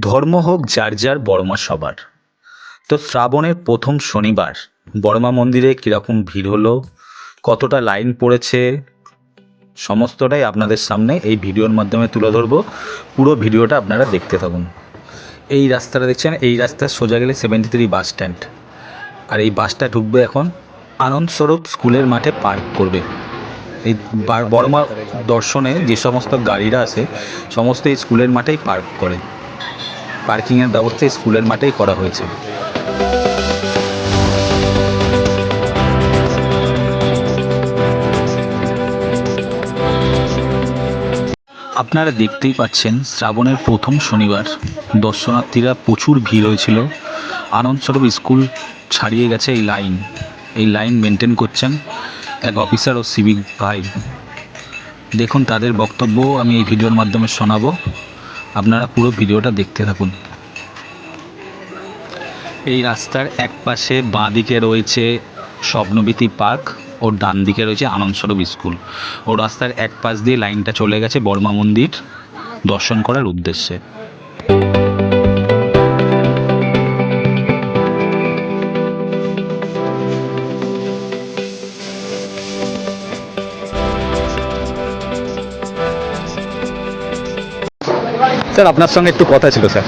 ধর্ম হোক যার যার বড়মা সবার। তো শ্রাবণের প্রথম শনিবার, বড়মা মন্দিরে কীরকম ভিড় হলো, কতটা লাইন পড়েছে, সমস্তটাই আপনাদের সামনে এই ভিডিওর মাধ্যমে তুলে ধরবো। পুরো ভিডিওটা আপনারা দেখতে থাকুন। এই রাস্তাটা দেখছেন? এই রাস্তা সোজা গেলে সেভেন্টি থ্রি বাস স্ট্যান্ড আর এই বাসটা ঢুকবে এখন আনন্দস্বরূপ স্কুলের মাঠে পার্ক করবে। এই বার- বড়মা দর্শনে যে সমস্ত গাড়িরা আছে সমস্ত এই স্কুলের মাঠেই পার্ক করে। পার্কিংয়ের ব্যবস্থা স্কুলের মাঠেই করা হয়েছে। আপনারা দেখতেই পাচ্ছেন শ্রাবণের প্রথম শনিবার। দর্শনার্থীরা প্রচুর ভিড় হয়েছিল। আনন্দস্বরূপ স্কুল ছাড়িয়ে গেছে এই লাইন। এই লাইন মেনটেন করছেন এক অফিসার ও সিভিক ভাই। দেখুন তাদের বক্তব্য, আমি এই ভিডিওর মাধ্যমে শোনাবো। আপনারা পুরো ভিডিওটা দেখতে থাকুন। এই রাস্তার এক পাশে বাঁ দিকে রয়েছে স্বপ্নবীতি পার্ক ও ডান দিকে রয়েছে আনন্দস্বরূপ স্কুল। ও রাস্তার এক পাশ দিয়ে লাইনটা চলে গেছে বর্মা মন্দির দর্শন করার উদ্দেশ্যে। স্যার আপনার সঙ্গে একটু কথা ছিল স্যার।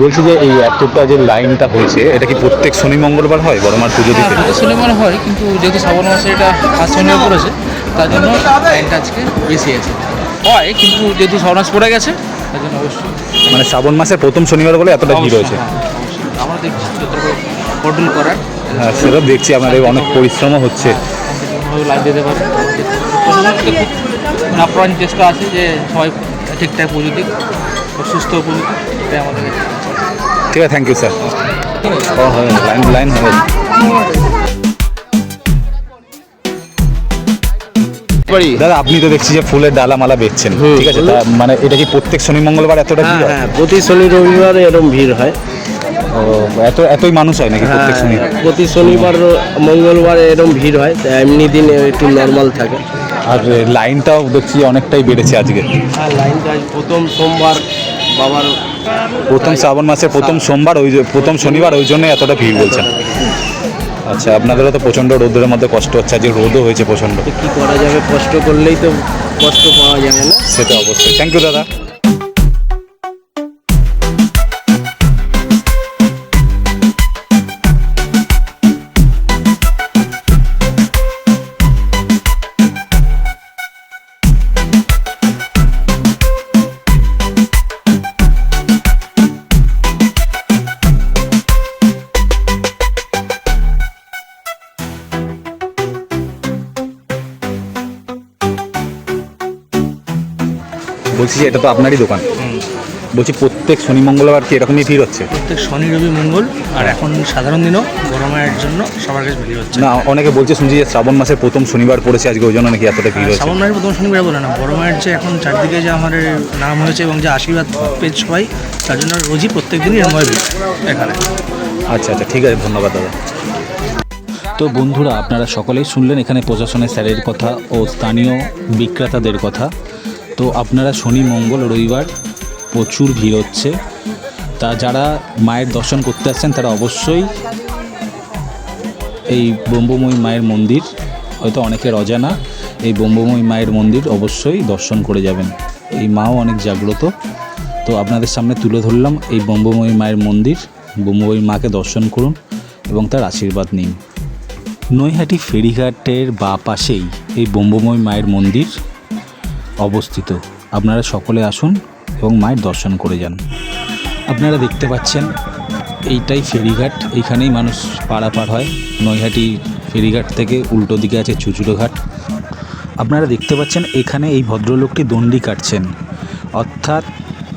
বলছি যে এই এতটা যে লাইনটা হয়েছে এটা কি প্রত্যেক শনি মঙ্গলবার হয় বড়মার পুজো হ্যাঁ দিতে? প্রতি শনিবার হয় কিন্তু যেহেতু শ্রাবণ মাসে এটা ফার্স্ট শনিবার পড়েছে তার জন্য লাইনটা আজকে বেশি আছে। হয় কিন্তু যেহেতু শ্রাবণ মাস পড়ে গেছে তার জন্য অবশ্যই। মানে শ্রাবণ মাসের প্রথম শনিবার বলে এতটা ভিড় হয়েছে। হ্যাঁ। আমরা দেখছি যতটুকু করার। হ্যাঁ সেটা দেখছি আপনাদের অনেক পরিশ্রমও হচ্ছে। শান্তিপূর্ণভাবে লাইন দিতে পারে আপ্রাণ চেষ্টা আছে যে সবাই ঠিকঠাক পুজো দিক। ও সুস্থ পুজো দিক এটাই আমাদের ঠিক আছে থ্যাংক ইউ স্যার হয় লাইন লাইন হয়ে দাদা আপনি তো দেখছি যে ফুলের ডালা মালা বেচছেন ঠিক আছে তা মানে এটা কি প্রত্যেক শনি মঙ্গলবার এতটা হ্যাঁ? ভিড় হ্যাঁ প্রতি শনি রবিবার এরকম ভিড় হয়। ও এত এতই মানুষ হয় নাকি প্রত্যেক শনি? হ্যাঁ, প্রতি শনিবার মঙ্গলবার এরকম ভিড় হয় এমনি দিন একটু নর্মাল থাকে। আর লাইনটাও দেখছি অনেকটাই বেড়েছে আজকে। আর লাইনটা প্রথম সোমবার বাবার প্রথম শ্রাবণ মাসের প্রথম সোমবার ওই প্রথম শনিবার ওই জন্যই এতটা ভিড় বলছেন। আচ্ছা আপনাদেরও তো প্রচণ্ড রোদের মধ্যে কষ্ট হচ্ছে আজকে রোদও হয়েছে প্রচণ্ড। কি করা যাবে কষ্ট করলেই তো কষ্ট পাওয়া যাবে না? সেটা অবশ্যই। থ্যাংক ইউ দাদা। বলছি যে এটা তো আপনারই দোকান। বলছি প্রত্যেক শনি মঙ্গলবার কি এরকমই ভিড় হচ্ছে? প্রত্যেক শনি রবি মঙ্গল আর এখন সাধারণ দিনও মায়ের জন্য সবার কাছে ভিড় হচ্ছে। না অনেকে বলছে শুনছি যে শ্রাবণ মাসের প্রথম শনিবার পড়েছে আজকে ওই জন্য নাকি এতটা ভিড় হচ্ছে। শ্রাবণ মায়ের প্রথম শনিবার বলে না বড় মায়ের যে এখন চারদিকে যে আমাদের নাম হয়েছে এবং যে আশীর্বাদ পেয়েছে সবাই তার জন্য রোজই প্রত্যেক দিনই এরকম হয় ভিড় এখানে। আচ্ছা আচ্ছা ঠিক আছে ধন্যবাদ দাদা। তো বন্ধুরা আপনারা সকলেই শুনলেন এখানে প্রশাসনের স্যারের কথা ও স্থানীয় বিক্রেতাদের কথা। তো আপনারা শনি, মঙ্গল, রবিবার প্রচুর ভিড় হচ্ছে। তা যারা মায়ের দর্শন করতে আসছেন, তারা অবশ্যই এই ব্রহ্মময়ী মায়ের মন্দির, হয়তো অনেকের অজানা, এই ব্রহ্মময়ী মায়ের মন্দির অবশ্যই দর্শন করে যাবেন। এই মাও অনেক জাগ্রত। তো আপনাদের সামনে তুলে ধরলাম এই ব্রহ্মময়ী মায়ের মন্দির। ব্রহ্মময়ী মাকে দর্শন করুন এবং তার আশীর্বাদ নিন। নৈহাটি ফেরিঘাটের বা পাশেই এই ব্রহ্মময়ী মায়ের মন্দির। অবস্থিত। আপনারা সকলে আসুন এবং মায়ের দর্শন করে যান। আপনারা দেখতে পাচ্ছেন, এইটাই ফেরিঘাট। এইখানেই মানুষ পারাপার হয়। নৈহাটি ফেরিঘাট থেকে উল্টো দিকে আছে চুচুড়ো ঘাট আপনারা দেখতে পাচ্ছেন, এখানে এই ভদ্রলোকটি দণ্ডি কাটছেন। অর্থাৎ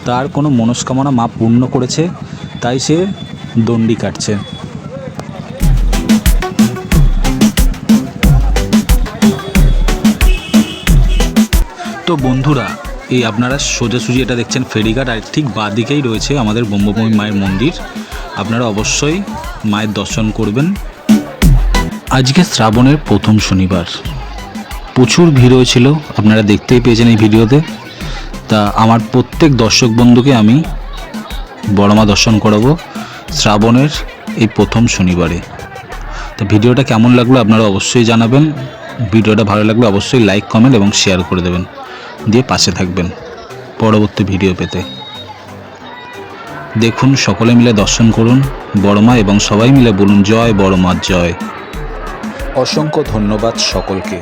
তার কোনো মনস্কামনা মা পূর্ণ করেছে, তাই সে দণ্ডি কাটছে। তো বন্ধুরা, এই আপনারা সোজাসুজি এটা দেখছেন ফেরিঘাট, আর ঠিক বাঁদিকেই রয়েছে আমাদের ব্রহ্মভূমি মায়ের মন্দির। আপনারা অবশ্যই মায়ের দর্শন করবেন। আজকে শ্রাবণের প্রথম শনিবার। প্রচুর ভিড় হয়েছিল, আপনারা দেখতেই পেয়েছেন এই ভিডিওতে। তা আমার প্রত্যেক দর্শক বন্ধুকে আমি বড়মা দর্শন করাবো শ্রাবণের এই প্রথম শনিবারে। তো ভিডিওটা কেমন লাগল আপনারা অবশ্যই জানাবেন। ভিডিওটা ভালো লাগলে অবশ্যই লাইক, কমেন্ট এবং শেয়ার করে দেবেন। দিয়ে পাশে থাকবেন পরবর্তী ভিডিও পেতে। দেখুন, সকলে মিলে দর্শন করুন বড়মা এবং সবাই মিলে বলুন, জয় বড়মা জয়। অসংখ্য ধন্যবাদ সকলকে।